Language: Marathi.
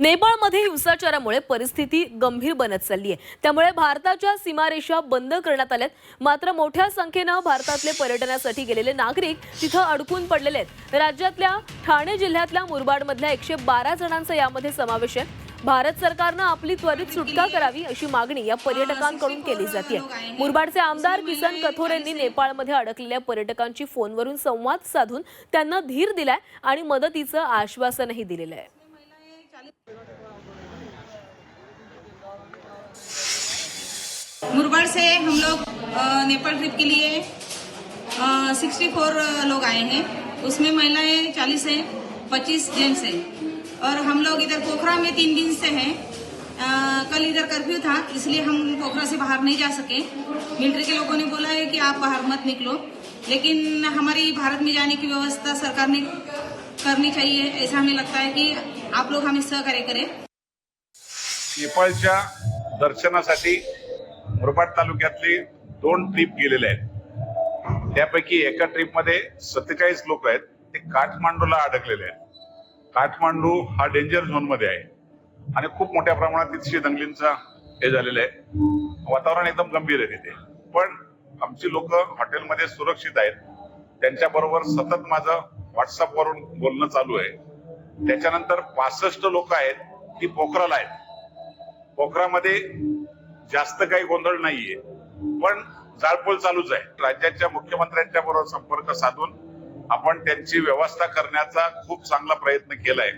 नेपाळमध्ये हिंसाचारामुळे परिस्थिती गंभीर बनत चालली आहे त्यामुळे भारताच्या सीमारेषा बंद करण्यात आल्यात. मात्र मोठ्या संख्येनं भारतातले पर्यटनासाठी गेलेले नागरिक तिथं अडकून पडलेले आहेत. राज्यातल्या ठाणे जिल्ह्यातल्या मुरबाडमधल्या एकशे बारा जणांचा यामध्ये समावेश आहे. भारत सरकारनं आपली त्वरित सुटका करावी अशी मागणी या पर्यटकांकडून केली जाते मुरबाडचे आमदार किसन कथोरेंनी नेपाळमध्ये अडकलेल्या पर्यटकांची फोनवरून संवाद साधून त्यांना धीर दिलाय आणि मदतीचं आश्वासनही दिलेलं आहे. मुरबाड से हम लोग नेपाल ट्रिप के लिए सिक्सटी फोर लोग आए हैं। उसमें महिलाएँ चालीस हैं, पच्चीस जेंट्स हैं। और हम लोग इधर पोखरा में तीन दिन से हैं। कल इधर कर्फ्यू था, इसलिए हम पोखरा से बाहर नहीं जा सके। मिलिट्री के लोगों ने बोला है कि आप बाहर मत निकलो। लेकिन हमारी भारत में जाने की व्यवस्था सरकार ने करनी चाहिए। ऐसा हमें लगता है कि आप लोग हमें सहकार्य करें। नेपाळच्या दर्शनासाठी मुरबाड तालुक्यातले दोन ट्रिप गेलेले आहेत. त्यापैकी एका ट्रिपमध्ये सत्तेचाळीस लोक आहेत. ते काठमांडूला अडकलेले आहेत. काठमांडू हा डेंजर झोनमध्ये आहे. आणि खूप मोठ्या प्रमाणात तिथशी दंगलींचा हे झालेलं आहे. वातावरण एकदम गंभीर आहे तिथे. पण आमची लोक हॉटेलमध्ये सुरक्षित आहेत. त्यांच्याबरोबर सतत माझं व्हॉट्सअपवरून बोलणं चालू आहे. त्याच्यानंतर पासष्ट लोक आहेत. ती पोखराला आहेत. पोखरामध्ये जास्त काही गोंधळ नाहीये. पण जाळपोळ चालूच आहे. राज्याच्या मुख्यमंत्र्यांच्या बरोबर संपर्क साधून आपण त्यांची व्यवस्था करण्याचा खूप चांगला प्रयत्न केलाय.